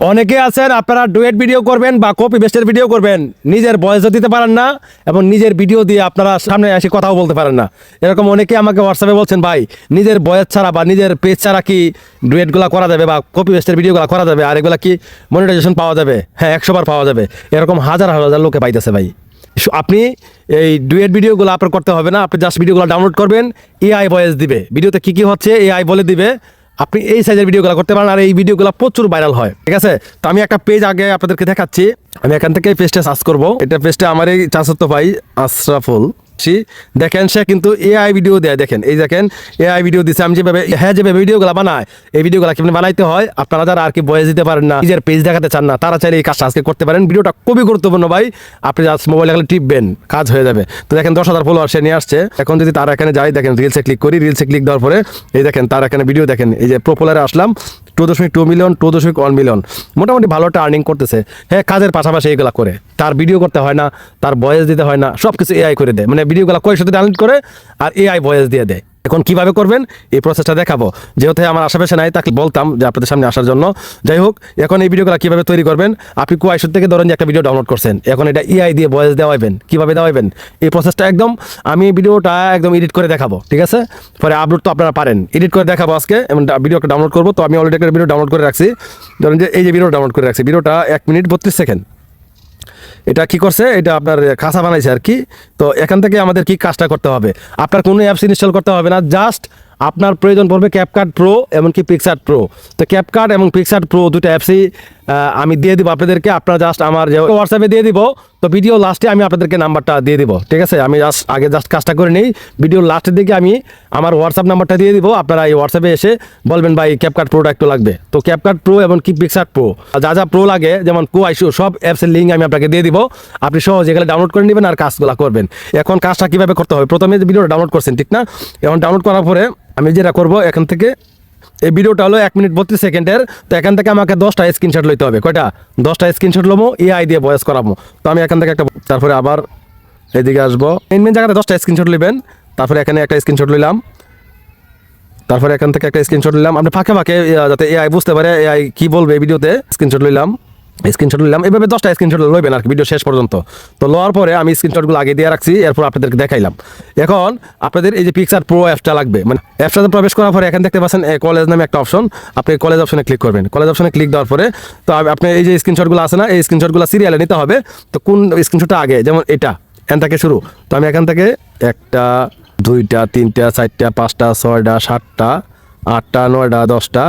অনেকে আছেন, আপনারা ডুয়েট ভিডিও করবেন বা কপি বেস্টের ভিডিও করবেন। নিজের বয়সও দিতে পারেন না এবং নিজের ভিডিও দিয়ে আপনারা সামনে এসে কথাও বলতে পারেন না। এরকম অনেকে আমাকে হোয়াটসঅ্যাপে বলছেন, ভাই, নিজের বয়স ছাড়া বা নিজের পেজ ছাড়া কি ডুয়েটগুলো করা যাবে বা কপি বেস্টের ভিডিওগুলো করা যাবে? আর এগুলা কি মনিটাইজেশন পাওয়া যাবে? হ্যাঁ একশো বার পাওয়া যাবে। এরকম হাজার হাজার লোকে পাইতেছে, ভাই। আপনি এই ডুয়েট ভিডিওগুলো আপনার করতে হবে না। আপনি জাস্ট ভিডিওগুলো ডাউনলোড করবেন এআই ভয়েস দিবে। ভিডিওতে কি কি হচ্ছে এআই বলে দিবে। আপনি এই সাইজের ভিডিওগুলো করতে পারেন আর এই ভিডিওগুলো প্রচুর ভাইরাল হয়, ঠিক আছে? তো আমি একটা পেজ আগে আপনাদেরকে দেখাচ্ছি। আমি এখান থেকে পেজটা সার্চ করব। এটা পেজটা আমার এই চাষত্ব ভাই, আশরাফুল। সি দেখেন সে কিন্তু এআই ভিডিও দেয়, দেখেন। এই দেখেন এআই ভিডিও দিচ্ছে আমি যেভাবে হ্যাঁ যেভাবে ভিডিওগুলো বানায়, এই ভিডিওগুলো কেমন বানাইতে হয়, আপনারা যারা আর কি বয়স দিতে পারেন না, নিজের পেজ দেখাতে চান না, তারা চাইলে এই কাজটা আজকে করতে পারেন। ভিডিওটা খুবই গুরুত্বপূর্ণ ভাই। আপনি জাস্ট মোবাইল এখানে টিপবেন, কাজ হয়ে যাবে। তো দেখেন, দশ হাজার ফলোয়ার সে নিয়ে আসছে। এখন যদি তার এখানে যাই, দেখেন রিলসে ক্লিক করি রিলসে ক্লিক দেওয়ার পরে, এই দেখেন, তার এখানে ভিডিও দেখেন। এই যে প্রপোলারে আসলাম। টু দশমিক টু মিলিয়ন টু দশমিক ওয়ান মিলিয়ন মোটামুটি ভালো একটা আর্নিং করতেছে। হ্যাঁ কাজের পাশাপাশি এইগুলা করে। তার ভিডিও করতে হয় না, তার ভয়েস দিতে হয় না সব কিছু এআই করে দেয়। মানে ভিডিওগুলো কয়ের সাথে ডাউনলোড করে আর এআই ভয়েস দিয়ে দেয়। এখন কীভাবে করবেন? এই প্রসেসটা দেখাবো। যেহেতু আমার আশেপাশে নাই, তাকে বলতাম যে আপনাদের সামনে আসার জন্য। যাই হোক, এখন এই ভিডিওগুলো কীভাবে তৈরি করবেন? আপনি কুয়াইশুর থেকে ধরেন যে একটা ভিডিও ডাউনলোড করছেন। এখন এটা ইআই দিয়ে ভয়েস দেওয়াইবেন কীভাবে দেওয়াইবেন এই প্রসেসটা একদম, আমি ভিডিওটা একদম এডিট করে দেখাবো, ঠিক আছে? পরে আপলোড তো আপনারা পারেন। এডিট করে দেখাবো আজকে, এবং ভিডিও ডাউনলোড করব। তো আমি অলরেডি একটা ভিডিও ডাউনলোড করে রাখছি। ধরেন যে এই যে ভিডিও ডাউনলোড করে রাখছি। ভিডিওটা এক মিনিট বত্রিশ সেকেন্ড এটা কি করছে? এটা আপনার খাসা বানাইছে আর কি। তো এখান থেকে আমাদের কি কাজটা করতে হবে? আপনার কোনো অ্যাপস ইনস্টল করতে হবে না। জাস্ট আপনার প্রয়োজন পড়বে ক্যাপকার্ট প্রো এমনকি পিকসার্ট প্রো তো ক্যাপকার্ট এবং পিকসার্ট প্রো দুটো অ্যাপসই আমি দিয়ে দিব আপনাদেরকে, আপনারা জাস্ট আমার যে হোয়াটসঅ্যাপে দিয়ে দিব। তো ভিডিও লাস্টে আমি আপনাদেরকে নাম্বারটা দিয়ে দিব, ঠিক আছে? আমি জাস্ট আগে জাস্ট কাজটা করে নিই। ভিডিও লাস্টের দিকে আমি আমার হোয়াটসঅ্যাপ নাম্বারটা দিয়ে দিব। আপনারা এই হোয়াটসঅ্যাপে এসে বলবেন, ভাই ক্যাপকার্ট প্রোটা একটু লাগবে। তো ক্যাপকার্ট প্রো এবং কি পিকসার্ট প্রো যা যা প্রো লাগে, যেমন কো আইসু সব অ্যাপসের লিঙ্ক আমি আপনাকে দিয়ে দিব। আপনি সহজে এগুলো ডাউনলোড করে নেবেন আর কাজগুলো করবেন। এখন কাজটা কীভাবে করতে হবে? প্রথমে ভিডিওটা ডাউনলোড করছেন, ঠিক না? এখন ডাউনলোড করার পরে আমি যেটা করব, এখান থেকে এই ভিডিওটা হলো এক মিনিট বত্রিশ সেকেন্ডের, তো এখান থেকে আমাকে দশটা স্ক্রিনশট লইতে হবে। কয়টা? দশটা স্ক্রিনশট লবো এআই দিয়ে বয়স করাবো তো আমি এখান থেকে একটা তারপরে আবার এদিকে আসব। মেন মেন জায়গাতে দশটা স্ক্রিনশট নেবেন তারপরে এখানে একটা স্ক্রিনশট নিলাম তারপরে এখান থেকে একটা স্ক্রিনশট নিলাম আপনি ফাঁকে ফাঁকে যাতে এআই বুঝতে পারে এআই কী বলবে ভিডিওতে স্ক্রিনশট লইলাম। স্ক্রিনশট নিলাম। এভাবে দশটা স্ক্রিনশট লইবেন আর কি ভিডিও শেষ পর্যন্ত। তো লওয়ার পরে আমি স্ক্রিনশটগুলো আগে দিয়ে রাখছি, এরপর আপনাদেরকে দেখাইলাম। এখন আপনাদের এই যে পিকচার প্রো অ্যাপটা লাগবে মানে অ্যাপটাতে প্রবেশ করার পরে এখান দেখতে পাচ্ছেন কলেজ নামে একটা অপশন আপনি কলেজ অপশনে ক্লিক করবেন। কলেজ অপশনে ক্লিক দেওয়ার পরে, তো আপনি এই যে স্ক্রিনশটগুলো আছে না, এই স্ক্রিনশটগুলো সিরিয়ালে নিতে হবে। তো কোন স্ক্রিনশটটা আগে? যেমন এটা, এখান থেকে শুরু। তো আমি এখান থেকে একটা, দুইটা, তিনটা, চারটা, পাঁচটা, ছয়টা, সাতটা, আটটা, নয়টা, দশটা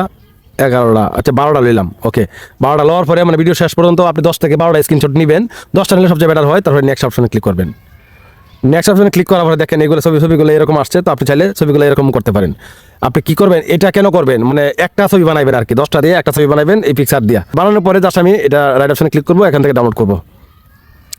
এগারোটা আচ্ছা বারোটা নিলাম ওকে বারোটা লওয়ার পরে মানে ভিডিও শেষ পর্যন্ত আপনি দশ থেকে বারোটা স্ক্রিনশট নেবেন। দশটা নিলে সবচেয়ে বেটার হয়, তারপরে নেক্সট অপশনে ক্লিক করবেন। নেক্সট অপশনে ক্লিক করার পরে দেখেন এগুলো ছবি, ছবিগুলো এরকম আসছে, তো আপনি চাইলে ছবিগুলো এরকম করতে পারেন। আপনি কি করবেন, এটা কেন করবেন? মানে একটা ছবি বানাবেন আর কি, দশটা দিয়ে একটা ছবি বানাবেন এই পিকচার দিয়ে। বানানোর পরে জাস্ট আমি এটা রাইট অপশনে ক্লিক করব, এখান থেকে ডাউনলোড করব।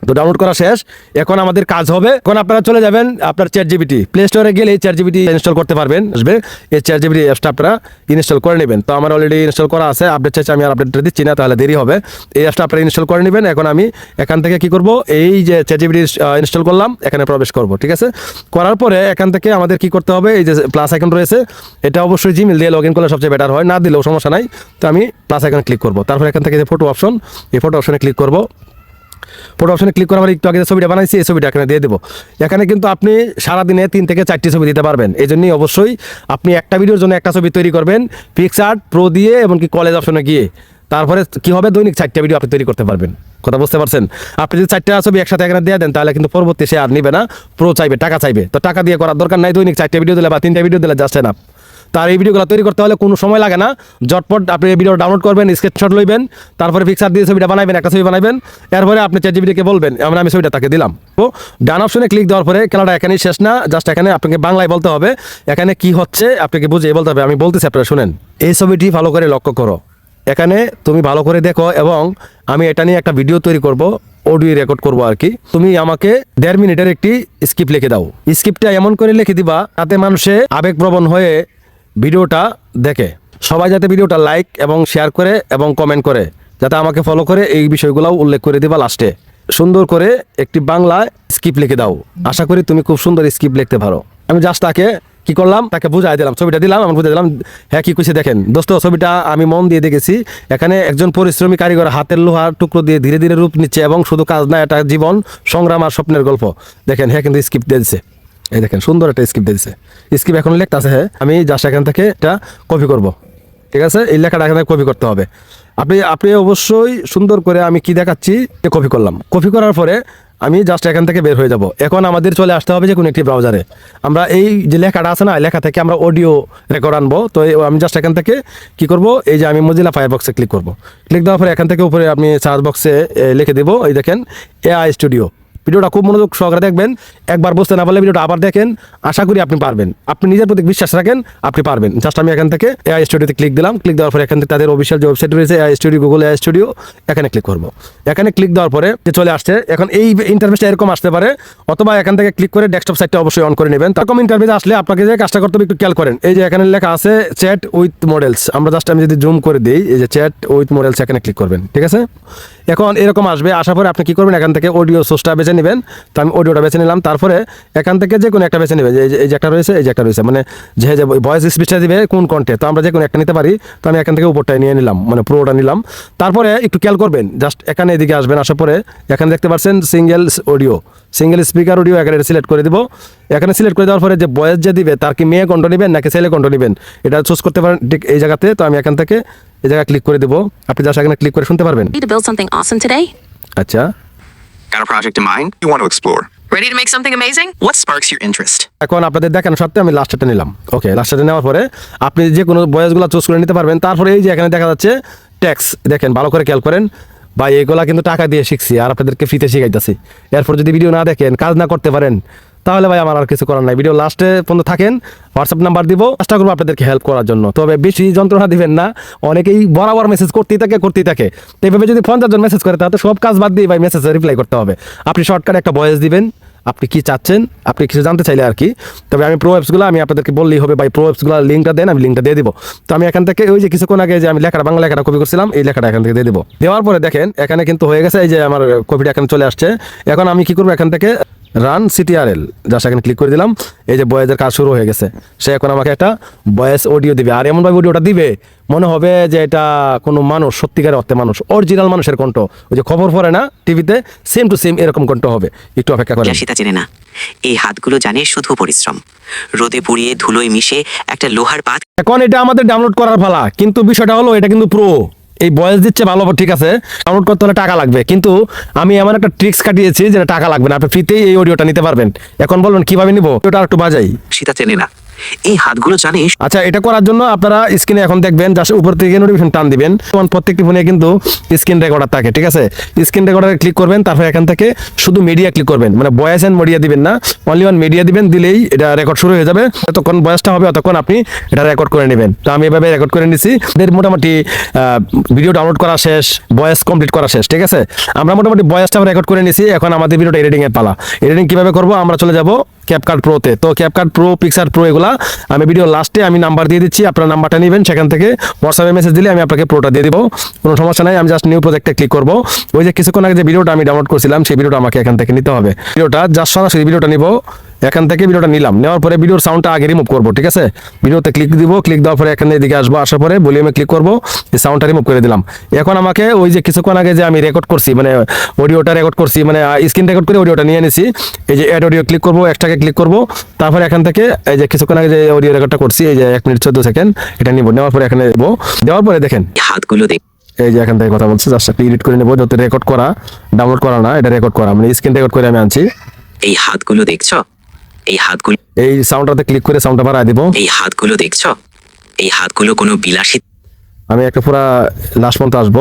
তো ডাউনলোড করা শেষ। এখন আমাদের কাজ হবে। এখন আপনারা চলে যাবেন আপনার চ্যাট জিবিটি প্লে স্টোরে গেলে চ্যাট জিবিটি ইনস্টল করতে পারবেন, আসবে। এই চ্যাট জিবিটি অ্যাপসটা আপনারা ইনস্টল করে নেবেন। তো আমার অলরেডি ইনস্টল করা আছে। আপডেট চাইছে, আমি আর আপডেটটা দিচ্ছি না, তাহলে দেরি হবে। এই অ্যাপসটা আপনারা ইনস্টল করে নেবেন। এখন আমি এখান থেকে কি করব? এই যে চ্যাট জিবিটি ইনস্টল করলাম, এখানে প্রবেশ করব, ঠিক আছে? করার পরে এখান থেকে আমাদের কি করতে হবে? এই যে প্লাস আইকন রয়েছে, এটা অবশ্যই জিমেল দিয়ে লগ ইন করলে সবচেয়ে বেটার হয়। না দিলেও সমস্যা নাই। তো আমি প্লাস আইকন ক্লিক করব। তারপর এখান থেকে যে ফটো অপশন এই ফটো অপশনে ক্লিক করব। ফটো অপশনে ক্লিক করার একটু আগে যে ছবিটা বানাইছি, এই ছবিটা এখানে দিয়ে দেবো। এখানে কিন্তু আপনি সারাদিনে তিন থেকে চারটি ছবি দিতে পারবেন। এই জন্যই অবশ্যই আপনি একটা ভিডিওর জন্য একটা ছবি তৈরি করবেন পিক্সার্ট প্রো দিয়ে এমনকি কলেজ অপশনে গিয়ে। তারপরে কি হবে? দৈনিক চারটা ভিডিও আপনি তৈরি করতে পারবেন। কথা বুঝতে পারছেন? আপনি যদি চারটা ছবি একসাথে এখানে দিয়ে দেন, তাহলে কিন্তু পরবর্তী সে আর নিবে না। প্রো চাইবে, টাকা চাইবে। তো টাকা দিয়ে করার দরকার নাই, দৈনিক চারটা ভিডিও দিলে বা তিনটা ভিডিও দিলে জাস্ট এনাফ তার এই ভিডিওগুলো তৈরি করতে হলে কোনো সময় লাগে না। জটপট আপনি এই ভিডিও ডাউনলোড করবেন স্ক্রিনশট লইবেন, তারপরে পিকচার দিয়ে ছবিটা বানাবেন একটা ছবি বানাবেন এরপরে আপনি চ্যাট জিবিটিকে বলবেন এমন আমি ছবিটা তাকে দিলাম। তো ডান অপশনে ক্লিক দেওয়ার পরে খেলাটা এখানেই শেষ না জাস্ট এখানে আপনাকে বাংলায় বলতে হবে, এখানে কি হচ্ছে আপনাকে বুঝিয়ে বলতে হবে, আমি বলতেছি আপনারা শুনেন। এই ছবিটি ভালো করে লক্ষ্য করো। এখানে তুমি ভালো করে দেখো এবং আমি এটা নিয়ে একটা ভিডিও তৈরি করব অডিও রেকর্ড করব আর কি। তুমি আমাকে দেড় মিনিটের একটি স্কিপ লিখে দাও। স্কিপটা এমন করে লিখে দিবা, তাতে মানুষে আবেগপ্রবণ হয়ে ভিডিওটা দেখে। সবাই যাতে ভিডিওটা লাইক এবং শেয়ার করে এবং কমেন্ট করে, যাতে আমাকে ফলো করে এই বিষয়গুলোও উল্লেখ করে দিবা লাস্টে সুন্দর করে একটি বাংলা স্কিপ লিখে দাও। আশা করি তুমি খুব সুন্দর স্কিপ লিখতে পারো। আমি জাস্ট তাকে কি করলাম? তাকে বুঝাই দিলাম, ছবিটা দিলাম, আমি বুঝাই দিলাম হ্যাঁ কি কইছে দেখেন। দোস্ত, ছবিটা আমি মন দিয়ে দেখেছি। এখানে একজন পরিশ্রমী কারিগর হাতের লোহার টুকরো দিয়ে ধীরে ধীরে রূপ নিচ্ছে এবং শুধু কাজ না, এটা জীবন, সংগ্রাম আর স্বপ্নের গল্প। দেখেন হ্যাঁ কিন্তু স্কিপ দিয়ে দিছে এই দেখেন, সুন্দর একটা স্কিপ দিয়েছে স্কিপ এখন লেখতে আছে হ্যাঁ আমি জাস্ট এখান থেকে এটা কপি করব। ঠিক আছে? এই লেখাটা এখান থেকে কপি করতে হবে। আপনি আপনি অবশ্যই সুন্দর করে আমি কি দেখাচ্ছি কপি করলাম। কপি করার পরে আমি জাস্ট এখান থেকে বের হয়ে যাব। এখন আমাদের চলে আসতে হবে যে কোনো একটি ব্রাউজারে আমরা এই যে লেখাটা আছে না লেখা থেকে আমরা অডিও রেকর্ড আনব। তো আমি জাস্ট এখান থেকে কি করব, এই যে আমি মজিলা ফায়ার বক্সে ক্লিক করব। ক্লিক দেওয়ার পরে এখান থেকে উপরে আপনি সার্চ বক্সে লিখে দেবো, এই দেখেন এআই স্টুডিও ভিডিওটা খুব মনোযোগ সহকারে দেখবেন। একবার বুঝতে না পারলে ভিডিওটা আবার দেখেন। আশা করি আপনি পারবেন। আপনি নিজের প্রতি বিশ্বাস রাখেন, আপনি পারবেন। জাস্ট আমি এখান থেকে এআই স্টুডিওতে ক্লিক দিলাম। ক্লিক দেওয়ার পরে এখান থেকে তাদের অফিসিয়াল যে ওয়েবসাইট রয়েছে AI studio Google AI studio এখানে ক্লিক করব। এখানে ক্লিক দেওয়ার পরে যে চলে আসছে, এখন এই ইন্টারফেসটা এরকম আসতে পারে, অথবা এখান থেকে ক্লিক করে ডেস্কটপ সাইটটা অবশ্যই অন করে নেবেন। এরকম ইন্টারফেস আসলে আপনাকে যে কাজটা করতে একটু খেয়াল করেন। এই যে এখানে লেখা আছে চ্যাট উইথ মডেলস আমরা জাস্ট আমি যদি জুম করে দিই, এই যে চ্যাট উইথ মডেলস এখানে ক্লিক করবেন। ঠিক আছে? এখন এরকম আসবে আসার পরে আপনি কী করবেন, এখান থেকে অডিও সোর্সটা বেছে নেবেন। তো আমি অডিওটা বেছে নিলাম, তারপরে এখান থেকে যে কোনো একটা বেছে নেবেন, এই যে- একটা রয়েছে, এই যে একটা রয়েছে। মানে যে যে ভয়েস স্পিচটা দিবে, কোন কন্টে তো আমরা যে কোনো একটা নিতে পারি, তো আমি এখান থেকে উপরটাই নিয়ে নিলাম মানে পুরোটা নিলাম। তারপরে একটু খেয়াল করবেন জাস্ট এখানে এদিকে আসবেন, আসার পরে এখানে দেখতে পাচ্ছেন single audio single speaker audio এখানে সিলেক্ট করে দেবো। এখানে সিলেক্ট করে দেওয়ার পরে যে ভয়েস যে দিবে, তার কি মেয়ে কণ্ঠ নেবেন, নাকি ছেলে কণ্ঠ নেবেন, এটা চুজ করতে পারেন ঠিক এই জায়গাতে। তো আমি এখান থেকে এই জায়গায় ক্লিক করে দেবো আপনি জাস্ট এখানে ক্লিক করে শুনতে পারবেন Ready to build something awesome today? আচ্ছা Got a project in mind you want to explore? Ready to make something amazing? What sparks your interest? এখন আপনাদের দেখানো সত্ত্বে আমি লাস্টটা নিলাম ওকে লাস্টটা নেওয়ার পরে আপনি যে কোনো বয়সগুলো চুজ করে নিতে পারবেন তারপরে এই যে এখানে দেখা যাচ্ছে ট্যাক্স দেখেন ভালো করে খেয়াল করেন ভাই এগুলা কিন্তু টাকা দিয়ে শিখছি আর আপনাদেরকে ফ্রিতে শিখাইতেছি এরপর যদি ভিডিও না দেখেন কাজ না করতে পারেন তাহলে ভাই আমার আর কিছু করার নাই। ভিডিও লাস্টে পর্যন্ত থাকেন হোয়াটসঅ্যাপ নাম্বার দিব, চেষ্টা করব আপনাদেরকে হেল্প করার জন্য। তবে বেশি যন্ত্রণা দিবেন না, অনেকেই বরাবর মেসেজ করতেই থাকে করতেই থাকে। তো এইভাবে যদি পঞ্চাশ জন মেসেজ করে, তাহলে সব কাজ বাদ দিয়ে ভাই মেসেজে রিপ্লাই করতে হবে। আপনি শর্টকাট একটা ভয়েস দিবেন, আপনি কি চাচ্ছেন, আপনি কিছু জানতে চাইলে আর কি। তবে আমি প্রো অ্যাপসগুলো আমি আপনাদেরকে বললেই হবে ভাই প্রো অ্যাপসগুলো লিঙ্কটা দেন, আমি লিঙ্কটা দিয়ে দিব। তো আমি এখান থেকে ওই যে কিছুক্ষণ আগে যে আমি লেখাটা, বাংলা লেখাটা কপি করছিলাম, এই লেখাটা এখান থেকে দিয়ে দিব। দেওয়ার পরে দেখেন, এখানে কিন্তু হয়ে গেছে, এই যে আমার কপিটা এখানে চলে আসছে। এখন আমি কি করব এখান থেকে রান সিটিআরএল জাস্ট এখানে ক্লিক করে দিলাম এই যে বয়েজের কাজ শুরু হয়ে গেছে। সে এখন আমাকে একটা বয়েস অডিও দিবে। আর এমনভাবে অডিওটা দিবে মনে হবে যে এটা কোনো মানুষ সত্যিকারের অর্থে মানুষ অরিজিনাল মানুষের কণ্ঠ। ওই যে খবর পড়ে না টিভিতে সেম টু সেম এরকম কণ্ঠ হবে। একটু অপেক্ষা করে সেটা চেনে না। এই হাতগুলো জানে শুধু পরিশ্রম। রোদে পুড়িয়ে ধুলোয় মিশে একটা লোহার পাত এখন এটা আমাদের ডাউনলোড করার ফালা কিন্তু বিষয়টা হলো এটা কিন্তু প্রো এই বয়স দিচ্ছে ভালো, ঠিক আছে? ডাউনলোড করতে হলে টাকা লাগবে। কিন্তু আমি এমন একটা ট্রিক্স কাটিয়েছি যেটা টাকা লাগবে না। আপনি ফ্রিতেই এই অডিওটা নিতে পারবেন। এখন বলবেন, কীভাবে নিবো? ওটা একটু বাজাই। সেটা চেনে না। এই হাতগুলো জানে আচ্ছা এটা করার জন্য আপনারা স্ক্রিনে এখন দেখবেন জাস্ট উপর থেকে নোটিফিকেশন টান দিবেন। তখন প্রত্যেকটি ফোনে কিন্তু স্ক্রিন রেকর্ডার থাকে, ঠিক আছে? স্ক্রিন রেকর্ডারে ক্লিক করবেন, তারপর এখান থেকে শুধু মিডিয়া ক্লিক করবেন। মানে ভয়েস অ্যান্ড মিডিয়া দিবেন না অনলি ওয়ান মিডিয়া দিবেন, দিলেই এটা রেকর্ড শুরু হয়ে যাবে। যতক্ষণ বয়সটা হবে, ততক্ষণ আপনি এটা রেকর্ড করে নেবেন। তো আমি এভাবে রেকর্ড করে নিছি। মোটামুটি ভিডিও ডাউনলোড করা শেষ ভয়েস কমপ্লিট করা শেষ, ঠিক আছে? আমরা মোটামুটি ভয়েসটা রেকর্ড করে নিছি। এখন আমাদের ভিডিওটা এডিটিং এর পালা। এডিটিং কীভাবে করব? আমরা চলে যাব ক্যাপকার্ট প্রোতে তো ক্যাপকার্ট প্রো পিক্সার প্রো এগুলা আমি ভিডিও লাস্টে আমি নাম্বার দিয়ে দিচ্ছি, আপনার নাম্বারটা নেবেন, সেখান থেকে হোয়াটসঅ্যাপে মেসেজ দিলে আমি আপনাকে প্রোটা দিয়ে দিব। কোনো সমস্যা নাই, আমি জাস্ট নিউ প্রজেক্টে ক্লিক করব। ওই যে কিছুক্ষণ আগে যে ভিডিওটা আমি ডাউনলোড করছিলাম, সেই ভিডিওটা আমাকে এখান থেকে নিতে হবে। ভিডিওটা জাস্ট সরাসরি ভিডিওটা নিব। এখান থেকে ভিডিওটা নিলাম। নেওয়ার পরে ভিডিওর সাউন্ডটা আগে রিমুভ করব ঠিক আছে? ভিডিওতে ক্লিক দিব ক্লিক দেওয়ার পরে এখানে এদিকে আসব আসার পরে ভলিউমে ক্লিক করব সাউন্ডটা রিমুভ করে দিলাম। এখন আমাকে ওই যে কিছুক্ষণ আগে যে আমি রেকর্ড করছি মানে অডিওটা রেকর্ড করছি মানে স্ক্রিন রেকর্ড করে অডিওটা নিয়ে নিছি এই যে অ্যাড অডিও ক্লিক করব এক্সট্রাকে ক্লিক করব তারপরে এখান থেকে এই যে কিছুক্ষণ আগে যে অডিও রেকর্ডটা করছি এই যে এক মিনিট চোদ্দ সেকেন্ড এটা নিব। নেওয়ার পরে এখানে দেবো দেওয়ার পরে দেখেন এই হাতগুলো দেখ এই যে এখান থেকে কথা বলছি জাস্ট একটা এডিট করে নেব যাতে রেকর্ড করা ডাউনলোড করা না এটা রেকর্ড করা মানে স্ক্রিন রেকর্ড করে আমি আনছি। এই হাতগুলো দেখছ? এই হাতগুলো এই সাউন্ডটাতে ক্লিক করে সাউন্ডটা বাড়ায় দিব। এই হাতগুলো দেখছ? এই হাতগুলো কোনো বিলাসী আমি একটা পুরা লাস্ট পর্যন্ত আসব।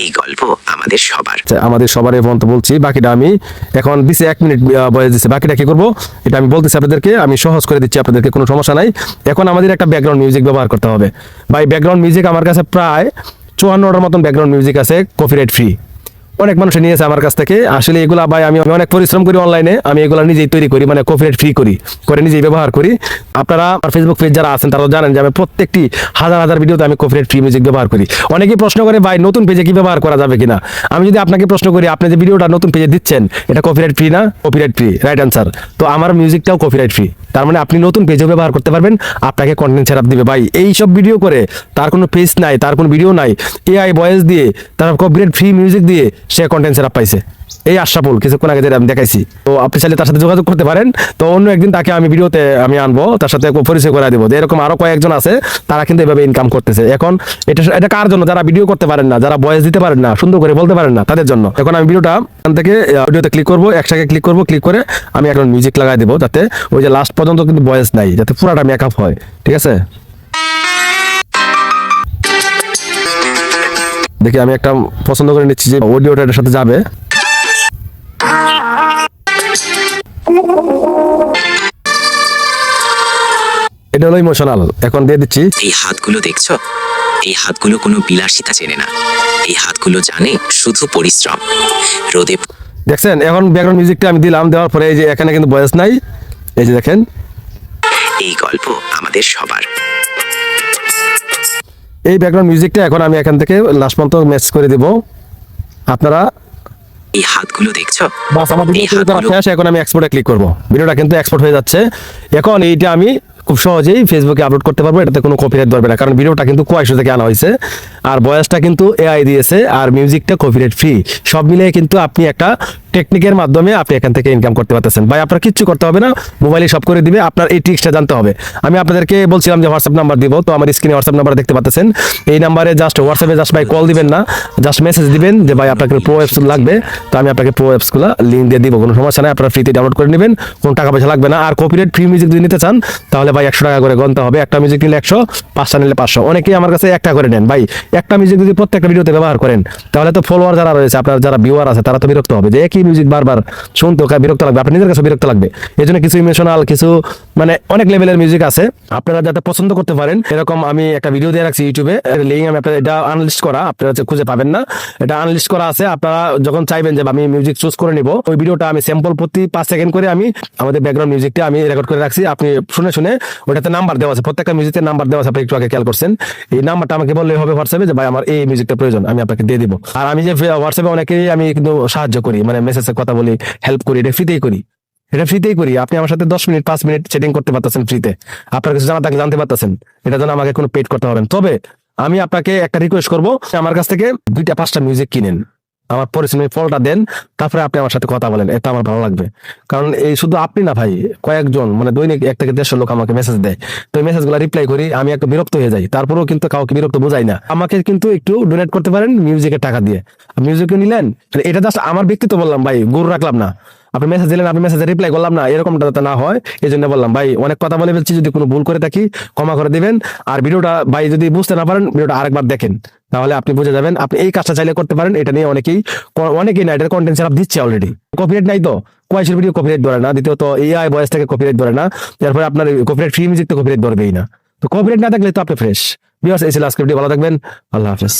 এই গল্প আমাদের সবার। আচ্ছা, আমাদের সবার এই পর্যন্ত বলছি। বাকিটা আমি এখন দিছে এক মিনিট বয়স দিচ্ছে বাকিটা কি করব? এটা আমি বলতেছি আপনাদেরকে। আমি সহজ করে দিচ্ছি আপনাদেরকে কোনো সমস্যা নাই। এখন আমাদের একটা ব্যাকগ্রাউন্ড মিউজিক ব্যবহার করতে হবে। ভাই ব্যাকগ্রাউন্ড মিউজিক আমার কাছে প্রায় চুয়ান্নটার মতন ব্যাকগ্রাউন্ড মিউজিক আছে কপিরাইট ফ্রি অনেক মানুষ নিয়েছে আমার কাছ থেকে, আসলে এগুলা ভাই আমি অনেক পরিশ্রম করি অনলাইনে আমি এগুলা নিজেই তৈরি করি মানে কপিরাইট ফ্রি করি, করে নিজেই ব্যবহার করি। আপনারা আমার ফেসবুক পেজ যারা আছেন তারা জানেন যে আমি প্রত্যেকটি হাজার হাজার ভিডিওতে আমি কপিরাইট ফ্রি মিউজিক ব্যবহার করি। অনেকেই প্রশ্ন করে, ভাই, নতুন পেজে কি ব্যবহার করা যাবে কিনা? আমি যদি আপনাকে প্রশ্ন করি, আপনি যে ভিডিওটা নতুন পেজে দিচ্ছেন, এটা কপিরাইট ফ্রি না? কপিরাইট ফ্রি রাইট অ্যান্সার তো আমার মিউজিকটাও কপিরাইট ফ্রি তার মানে আপনি নতুন পেজেও ব্যবহার করতে পারবেন, আপনাকে কন্টেন্ট সেট দিবে। ভাই এই সব ভিডিও করে তার কোনো পেজ নাই, তার কোনো ভিডিও নাই। এআই ভয়েস দিয়ে, তার কপিরাইট ফ্রি মিউজিক দিয়ে সে কন্টেন্ট সেট পাইছে। এই আশাপুল কিছুক্ষণ আগে যেটা আমি দেখাইছি। তো আপনি চাইলে তার সাথে যোগাযোগ করতে পারেন। তো অন্য একদিন তাকে আমি ভিডিওতে আমি আনব, তার সাথে পরিচয় করে দেবো। এরকম আরও কয়েকজন আছে, তারা কিন্তু এভাবে ইনকাম করতেছে। এখন এটা এটা কার জন্য? যারা ভিডিও করতে পারেন না, যারা বয়স দিতে পারেন না, সুন্দর করে বলতে পারেন না, তাদের জন্য। এখন আমি ভিডিওটা এখান থেকে ভিডিওতে ক্লিক করব, একসাথে ক্লিক করব ক্লিক করে আমি এখন মিউজিক লাগাই দেবো, যাতে ওই যে লাস্ট পর্যন্ত কিন্তু বয়স নাই, যাতে পুরাটা মেকআপ হয়। ঠিক আছে? দেখি আমি একটা পছন্দ করে নিচ্ছি যে অডিওটা এটার সাথে যাবে। এটা হলো ইমোশনাল এখন দিয়ে দিচ্ছি। এই হাতগুলো দেখছ? এই হাতগুলো কোনো বিলাসিতা চেনে না। এই হাতগুলো জানে শুধু পরিশ্রম। রোদে দেখছেন? এখন ব্যাকগ্রাউন্ড মিউজিকটা আমি দিলাম দেওয়ার পরে এই যে এখানে কিন্তু ভয়েস নাই। এই যে দেখেন। এই গল্প আমাদের সবার। এই ব্যাকগ্রাউন্ড মিউজিকটা এখন আমি এখান থেকে লাস্ট পর্যন্ত ম্যাচ করে দিব। আপনারা এই হাতগুলো দেখছ? বাস আমার ভিডিও করা শেষ এখন আমি এক্সপোর্টে ক্লিক করব। ভিডিওটা কিন্তু এক্সপোর্ট হয়ে যাচ্ছে। এখন এইটা আমি খুব সহজেই ফেসবুকে আপলোড করতে পারব এটাতে কোনো কপিরাইট ধরবে না কারণ ভিডিওটা কিন্তু কোয়াইশো থেকে আনা হয়েছে। আর বয়সটা কিন্তু এআই দিয়েছে আর মিউজিকটা কপিরাইট ফ্রি সব মিলিয়ে কিন্তু আপনি একটা টেকনিকের মাধ্যমে আপনি এখান থেকে ইনকাম করতে পারতেছেন। ভাই, আপনার কিচ্ছু করতে হবে না মোবাইলে সব করে দিবে, আপনার এই ট্রিক্সটা জানতে হবে। আমি আপনাদেরকে বলছিলাম যে হোয়াটসঅ্যাপ নাম্বার দিব, তো আমার স্ক্রিনে হোয়াটসঅ্যাপ নাম্বার দেখতে পাচ্ছেন এই নাম্বারে জাস্ট হোয়াটসঅ্যাপে জাস্ট ভাই কল দিবেন না জাস্ট মেসেজ দিবেন যে, ভাই, আপনাকে প্রো অ্যাপস লাগবে। তো আমি আপনাকে প্রো অ্যাপসগুলো লিঙ্ক দিয়ে দিব, কোনো সমস্যা নাই, আপনারা ফ্রিতে ডাউনলোড করে নেবেন, কোনো টাকা পয়সা লাগবে না। আর কপিরাইট ফ্রি মিউজিক যদি নিতে চান, তাহলে ভাই একশো টাকা করে গণতে হবে। একটা মিউজিক নিলে একশো, পাঁচটা নিলে পাঁচশো। অনেকেই আমার কাছে একটা করে নেন। ভাই, একটা মিউজিক যদি প্রত্যেকটা ভিডিওতে ব্যবহার করেন, তাহলে তো ফলোয়ার যারা রয়েছে, আপনার যারা ভিউয়ার আছে, তারা তো বিরক্ত হবে যে একই মিউজিক বারবার শুনতে বিরক্ত লাগবে। আপনার নিজের কাছে বিরক্ত লাগবে। এই জন্য কিছু ইমোশনাল কিছু মানে অনেক লেভেলের মিউজিক আছে। আপনারা যাতে পছন্দ করতে পারেন, এরকম আমি একটা ভিডিও দিয়ে রাখছি ইউটিউবে লিঙ্ক আমি আপনার এটা আনলিস্ট করা, আপনারা খুঁজে পাবেন না। এটা আনলিস্ট করা আছে, আপনারা যখন চাইবেন যে আমি মিউজিক চুজ করে নিব, ওই ভিডিওটা আমি স্যাম্পল প্রতি পাঁচ সেকেন্ড করে আমি আমাদের ব্যাকগ্রাউন্ড মিউজিকটা আমি রেকর্ড করে রাখছি। আপনি শুনে শুনে ওটাতে নাম্বার দেওয়া আছে, প্রত্যেকটা মিউজিকের নাম্বার দেওয়া আছে, আপনি একটু আগে খেয়াল করছেন। এই নাম্বারটা আমাকে বললে হবে হোয়াটসঅ্যাপে যে, ভাই, আমার এই মিউজিকটা প্রয়োজন, আমি আপনাকে দিয়ে দিব। আর আমি যে হোয়াটসঅ্যাপে অনেকেই আমি কিন্তু সাহায্য করি মানে মেসেজে কথা বলি হেল্প করি, এটা ফ্রিতেই করি। এটা ফ্রিতেই করি। আপনি আমার সাথে দশ মিনিট, পাঁচ মিনিট চেটিং করতে পারতেছেন ফ্রিতে আপনার কিছু জানা থাকলে জানতে পারতেছেন। এটা জন্য আমাকে কোনো পেড করতে হবে না। তবে আমি আপনাকে একটা রিকোয়েস্ট করব। আমার কাছ থেকে দুইটা, পাঁচটা মিউজিক কিনেন। আমার পরিশ্রমের ফলটা দেন, তারপরে আপনি আমার সাথে কথা বলেন, এটা আমার ভালো লাগবে। কারণ এই শুধু আপনি না ভাই, কয়েকজন মানে দৈনিক এক থেকে দেড়শো লোক আমাকে মেসেজ দেয়। তো এই মেসেজগুলো রিপ্লাই করি, আমি একটু বিরক্ত হয়ে যাই। তারপরেও কিন্তু কাউকে বিরক্ত বোঝাই না। আমাকে কিন্তু একটু ডোনেট করতে পারেন মিউজিকের টাকা দিয়ে। মিউজিকে নিলেন, এটা জাস্ট আমার ব্যক্তিত্ব বললাম ভাই, গুরু রাখলাম না। আপনি মেসেজ দিলেন, আপনি মেসেজে রিপ্লাই করলাম না, এরকমটা যাতে না হয় এই জন্য বললাম, ভাই, অনেক কথা বলে ফেলছি, যদি কোনো ভুল করে থাকি, ক্ষমা করে দিবেন। আর ভিডিওটা, ভাই, যদি বুঝতে না পারেন, ভিডিওটা আরেকবার দেখেন। তাহলে আপনি বুঝে যাবেন, আপনি এই কাজটা চাইলে করতে পারেন, এটা নিয়ে অনেকেই অনেকেই না, এটার কন্টেন্ট সেট দিচ্ছে অলরেডি কপিরাইট নাই তো? কয়েসের ভিডিও কপিরাইট ধরে না, দ্বিতীয়ত এআই বয়স থেকে কপিরাইট ধরে না তারপরে আপনার কপিরাইট ফ্রি মিউজিক তো কপিরাইট ধরবেই না। তো কপিরাইট না থাকলে তো আপনি ফ্রেশ বিয়ার্স এই ছিল আজকে ভিডিও ভালো থাকবেন, আল্লাহ হাফেজ।